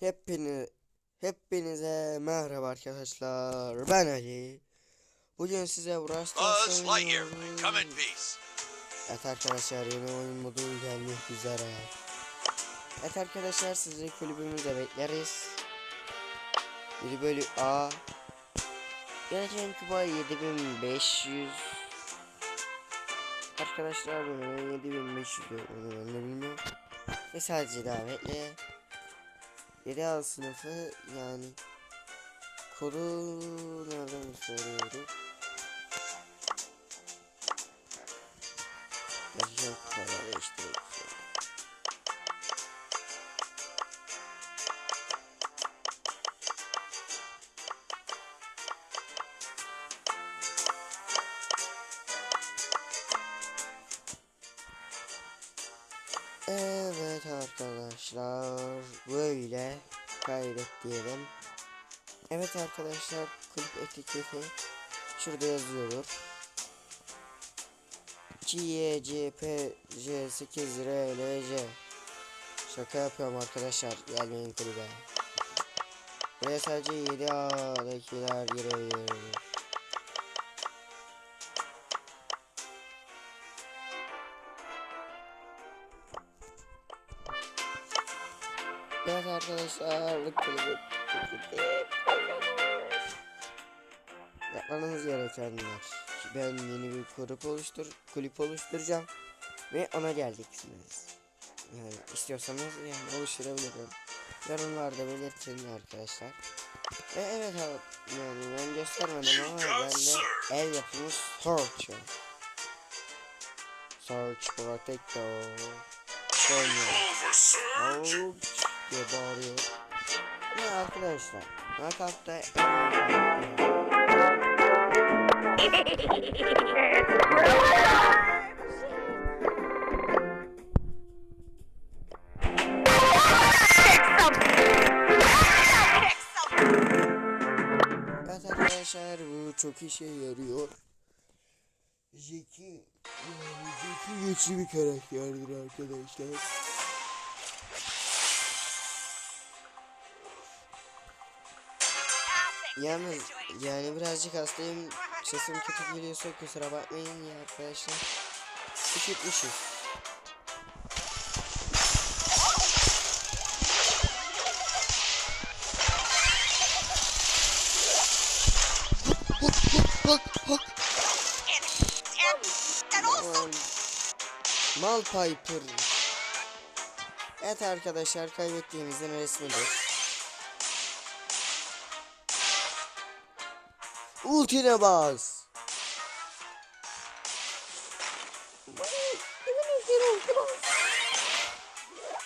Hepiniz hepinize merhaba arkadaşlar. Ben Ali. Bugün size Buzz Lightyear, come in peace. Evet arkadaşlar yeni oyun modu gelmek üzere. Evet arkadaşlar sizi kulübümüzde bekleriz. Bir bölü A. Geleceğin kupa 7500. Arkadaşlar benim 7500 diyor, onu ben de bilmiyorum. Ve sadece davetli. 7A sınıfı yani kodu nereden Evet arkadaşlar böyle kaydet diyelim. Evet arkadaşlar kulüp etiketi şurada yazıyordur. C C P J 8 R L J Şaka yapıyorum arkadaşlar gelmeyin kulübe. Buraya sadece 7A'dakiler girebilir. Evet arkadaşlar Yapmanız gerekenler. Ben yeni bir kulüp oluştur kulüp oluşturacağım ve ona geleceksiniz. Yani istiyorsanız yani oluşturabilirim. Yorumlarda belirtin arkadaşlar. Ve evet yani ben göstermedim ama bende el yapımı Search. Search Protector. Search diye bağırıyor. Ve arkadaşlar Knockout'ta Evet arkadaşlar bu çok işe yarıyor. Yani Jackie güçlü bir karakterdir arkadaşlar. Yalnız yani birazcık hastayım. Sesim kötü geliyorsa kusura bakmayın ya arkadaşlar. Üşütmüşüz. Bak bak. Mal Piper. Evet arkadaşlar kaybettiğimizin resmidir. Ultine bas.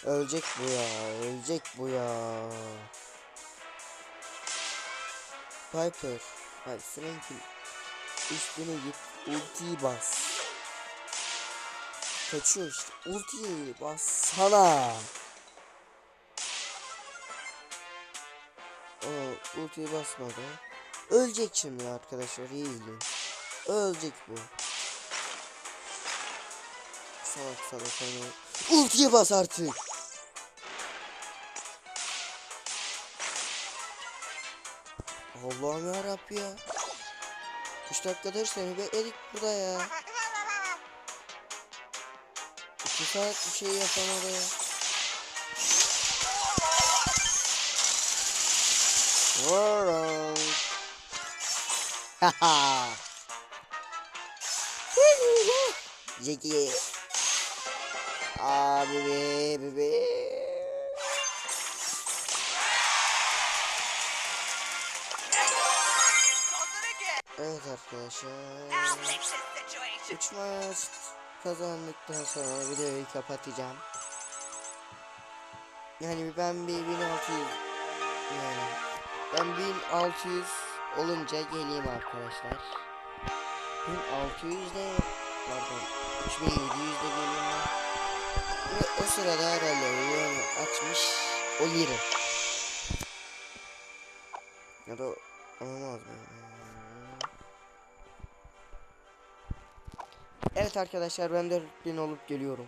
Ölecek bu ya, ölecek bu ya. Piper, hadi Frank'in üstüne git, ultiyi bas. Kaçıyor işte, ultiyi bas sana. O ultiyi basmadı. Ölecek şimdi arkadaşlar iyi izleyin. Ölecek bu. Salak salak hani. Ultiye bas artık. Allah'ım ya ya. 3 dakikadır seni bekledik burada ya. 2 saat bir şey yapamadı ya. Wrong. Jackie. Abi be bebe. Evet arkadaşlar. Üç maç kazandıktan sonra videoyu kapatacağım. Yani ben bir 1600 yani ben 1600 olunca geleyim arkadaşlar. 1600 de pardon 3700 de ben. Ve o sırada herhalde oyunu açmış olurum. Ya da olmaz mı? Evet arkadaşlar ben de 4000 olup geliyorum.